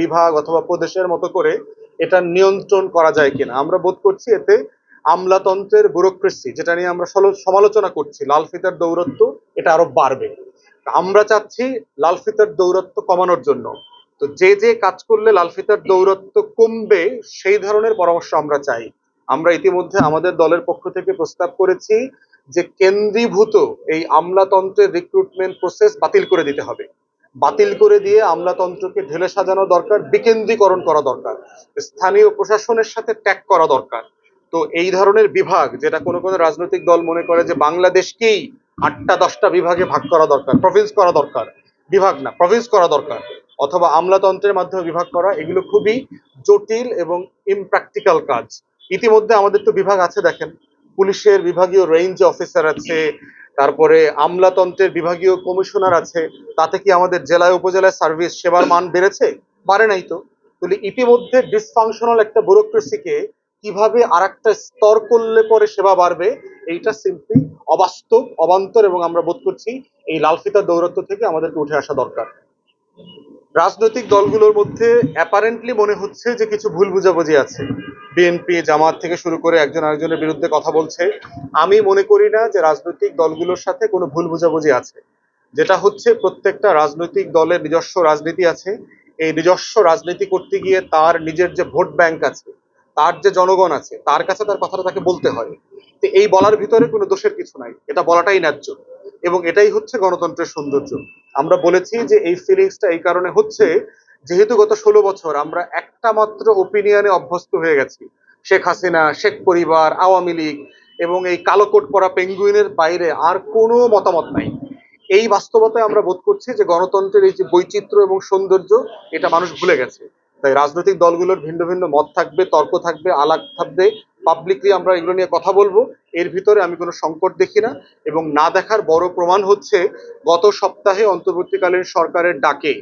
বিভাগ অথবা প্রদেশের মতো করে এটা নিয়ন্ত্রণ করা যায় কিনা। আমরা বোধ করছি এতে আমলাতন্ত্রের ব্যুরোক্রেসি, যেটা নিয়ে আমরা সমালোচনা করছি, লাল ফিতার দৌরত্ব এটা আরও বাড়বে। আমরা চাচ্ছি লাল ফিতার দৌরত্ব কমানোর জন্য। তো যে যে কাজ করলে লাল ফিতার দৌরত্ব কমবে, সেই ধরনের পরামর্শ আমরা চাই। আমরা ইতিমধ্যে আমাদের দলের পক্ষ থেকে প্রস্তাব করেছি যে কেন্দ্রীভূত এই আমলাতন্ত্রের রিক্রুটমেন্ট প্রসেস বাতিল করে দিতে হবে। বাতিল করে দিয়ে আমলাতন্ত্রকে ঢেলে সাজানো দরকার, বিকেন্দ্রীকরণ করা দরকার, স্থানীয় প্রশাসনের সাথে ট্যাগ করা দরকার। তো এই ধরনের বিভাগ, যেটা কোনো কোনো রাজনৈতিক দল মনে করে যে বাংলাদেশকেই আটটা দশটা বিভাগে ভাগ করা দরকার প্রভিন্স করা দরকার, বিভাগ না প্রভিন্স করা দরকার, অথবা আমলাতন্ত্রের মাধ্যমে বিভাগ করা, এগুলো খুবই জটিল এবং ইমপ্র্যাকটিক্যাল কাজ। ইতিমধ্যে আমাদের তো বিভাগ আছে, দেখেন। পুলিশের বিভাগীয় রেঞ্জ অফিসার আছে তারপরে আমলাতন্ত্রের বিভাগীয় কমিশনার আছে, তাতে কি আমাদের জেলায়, উপজেলায় সার্ভিস সেবার মান বেড়েছে? বাড়ে নাই তো। তাহলে ইতিমধ্যে ডিসফাংশনাল একটা ব্যুরোক্রেসিকে কীভাবে আর একটা স্তর করলে পরে সেবা বাড়বে, এইটা সিম্পলি অবাস্তব, অবান্তর এবং আমরা বোধ করছি এই লালফিতার দৌরত্ব থেকে আমাদেরকে উঠে আসা দরকার। রাজনৈতিক দলগুলোর মধ্যে অ্যাপারেন্টলি মনে হচ্ছে যে কিছু ভুল বুঝাবুঝি আছে। বিএনপি জামাত থেকে শুরু করে একজন আরেকজনের বিরুদ্ধে কথা বলছে। আমি মনে করি না যে রাজনৈতিক দলগুলোর সাথে কোনো ভুল বুঝাবুঝি আছে। যেটা হচ্ছে প্রত্যেকটা রাজনৈতিক দলের নিজস্ব রাজনীতি আছে। এই নিজস্ব রাজনীতি করতে গিয়ে তার নিজের যে ভোট ব্যাংক আছে, তার যে জনগণ আছে, তার কাছে তার কথাটা তাকে বলতে হয়। তো এই বলার ভিতরে কোনো দোষের কিছু নাই। এটা বলাটাই ন্যায্য। এবং এটাই হচ্ছে গণতন্ত্রের সৌন্দর্য। আমরা বলেছি যে এই ফিলিংসটা এই কারণে হচ্ছে, যেহেতু গত ষোলো বছর আমরা একটা মাত্র ওপিনিয়নে অভ্যস্ত হয়ে গেছি। শেখ হাসিনা, শেখ পরিবার, আওয়ামী লীগ এবং এই কালো কোট পরা পেঙ্গুইনের বাইরে আর কোনো মতামত নাই। এই বাস্তবতায় আমরা বোধ করছি যে গণতন্ত্রের এই যে বৈচিত্র্য এবং সৌন্দর্য, এটা মানুষ ভুলে গেছে। তাই রাজনৈতিক দলগুলোর ভিন্ন ভিন্ন মত থাকবে, তর্ক থাকবে, আলাপ থাকবে পাবলিকলি আমরা এগুলো নিয়ে কথা বলব। এর ভিতরে আমি কোনো সংকট দেখি না এবং না দেখার বড় প্রমাণ হচ্ছে, গত সপ্তাহে অন্তর্বর্তীকালীন সরকারের ডাকে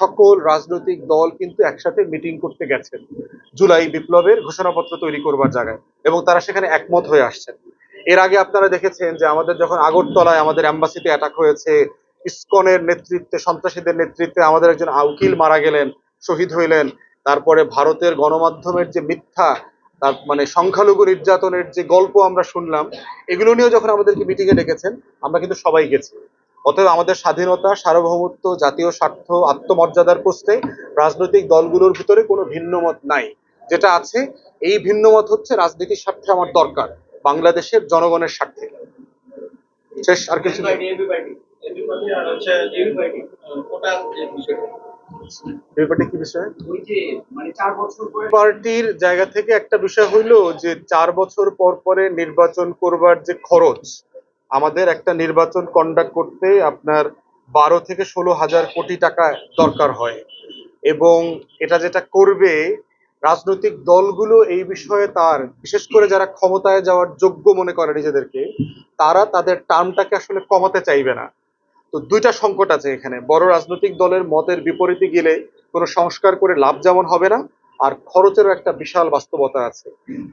সকল রাজনৈতিক দল কিন্তু একসাথে মিটিং করতে গেছেন। জুলাই বিপ্লবের ঘোষণাপত্র তৈরি করবার জায়গায় এবং তারা সেখানে একমত হয়ে আসছেন। এর আগে আপনারা দেখেছেন যে আমাদের যখন আগরতলায় আমাদের অ্যাম্বাসিতে অ্যাটাক হয়েছে, ইসকনের নেতৃত্বে, সন্ত্রাসীদের নেতৃত্বে আমাদের একজন উকিল মারা গেলেন, শহীদ হইলেন। তারপরে ভারতের গণমাধ্যমের যে মিথ্যা তার মানে সংখ্যালঘু নির্যাতনের যে গল্প আমরা শুনলাম, এগুলো নিয়েও যখন আমাদেরকে মিটিংয়ে ডেকেছেন, আমরা কিন্তু সবাই গেছি। অতএব আমাদের স্বাধীনতা, সার্বভৌমত্ব, জাতীয় স্বার্থ, আত্মমর্যাদার প্রশ্নে রাজনৈতিক দলগুলোর ভিতরে কোনো ভিন্ন মত নাই। যেটা আছে, এই ভিন্ন মত হচ্ছে রাজনীতির স্বার্থে আমার দরকার, বাংলাদেশের জনগণের স্বার্থে। শেষ, আর কিছু ব্যাপারটা কি বিষয়? মানে পার্টির জায়গা থেকে একটা বিষয় হইল যে চার বছর পর পরে নির্বাচন করবার যে খরচ আমাদের একটা নির্বাচন কন্ডাক্ট করতে আপনার বারো থেকে ষোলো হাজার কোটি টাকা দরকার হয়। এবং এটা যেটা করবে রাজনৈতিক দলগুলো এই বিষয়ে তার বিশেষ করে যারা ক্ষমতায় যাওয়ার যোগ্য মনে করে নিজেদেরকে তারা তাদের টার্মটাকে আসলে কমাতে চাইবে না। তো দুইটা সংকট আছে এখানে। বড় রাজনৈতিক দলের মতের বিপরীতে গেলে কোনো সংস্কার করে লাভ যেমন হবে না, আর খরচেরও একটা বিশাল বাস্তবতা আছে।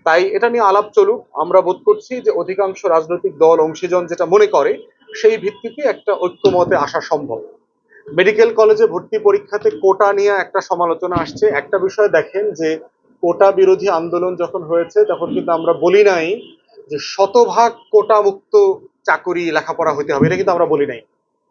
তাই এটা নিয়ে আলাপ চলুক। আমরা বোধ করছি যে অধিকাংশ রাজনৈতিক দল, অংশীজন যেটা মনে করে, সেই ভিত্তিতে একটা ঐক্যমতে আসা সম্ভব। মেডিকেল কলেজে ভর্তি পরীক্ষাতে কোটা নিয়ে একটা সমালোচনা আসছে। একটা বিষয় দেখেন যে, কোটা বিরোধী আন্দোলন যখন হয়েছে, তখন কিন্তু আমরা বলি নাই যে শতভাগ কোটা মুক্ত চাকুরি লেখাপড়া হতে হবে। এটা কিন্তু আমরা বলি নাই।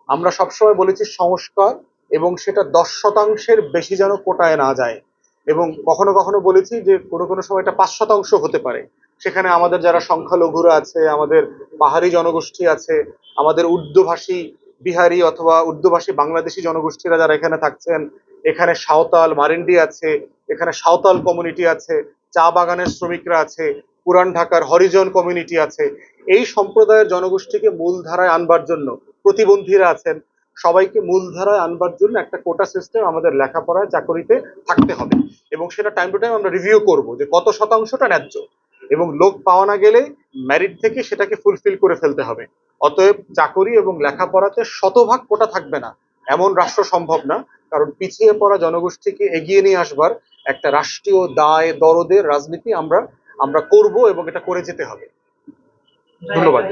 আমরা সবসময় বলেছি সংস্কার এবং সেটা দশ শতাংশের বেশি যেন কোটায় না যায়। এবং কখনো কখনো বলেছি যে কোনো কোনো সময় এটা পাঁচ শতাংশ হতে পারে। সেখানে আমাদের যারা সংখ্যালঘুরা আছে, আমাদের পাহাড়ি জনগোষ্ঠী আছে, আমাদের উর্দুভাষী বিহারি অথবা উর্দুভাষী বাংলাদেশি জনগোষ্ঠীরা যারা এখানে থাকছেন, এখানে সাঁওতাল মারিন্ডি আছে, এখানে সাঁওতাল কমিউনিটি আছে, চা বাগানের শ্রমিকরা আছে, পুরান ঢাকার হরিজন কমিউনিটি আছে। এই সম্প্রদায়ের জনগোষ্ঠীকে মূলধারায় আনবার জন্য প্রতিবন্ধীরা আছেন, সবাইকে মূলধারায় আনবার জন্য একটা কোটা সিস্টেম আমাদের লেখাপড়ায়, চাকরিতে থাকতে হবে। এবং সেটা টাইম টু টাইম আমরা রিভিউ করব যে কত শতাংশটা ন্যায্য। এবং লোক পাওয়া না গেলে ম্যারিট থেকে সেটাকে ফুলফিল করে ফেলতে হবে। অতএব চাকরি এবং লেখাপড়াতে শতভাগ কোটা থাকবে না। এমন রাষ্ট্র সম্ভব না। কারণ পিছিয়ে পড়া জনগোষ্ঠীকে এগিয়ে নিয়ে আসবার একটা রাষ্ট্রীয় দায়, দরদের রাজনীতি আমরা আমরা করব এবং এটা করে যেতে হবে। ধন্যবাদ।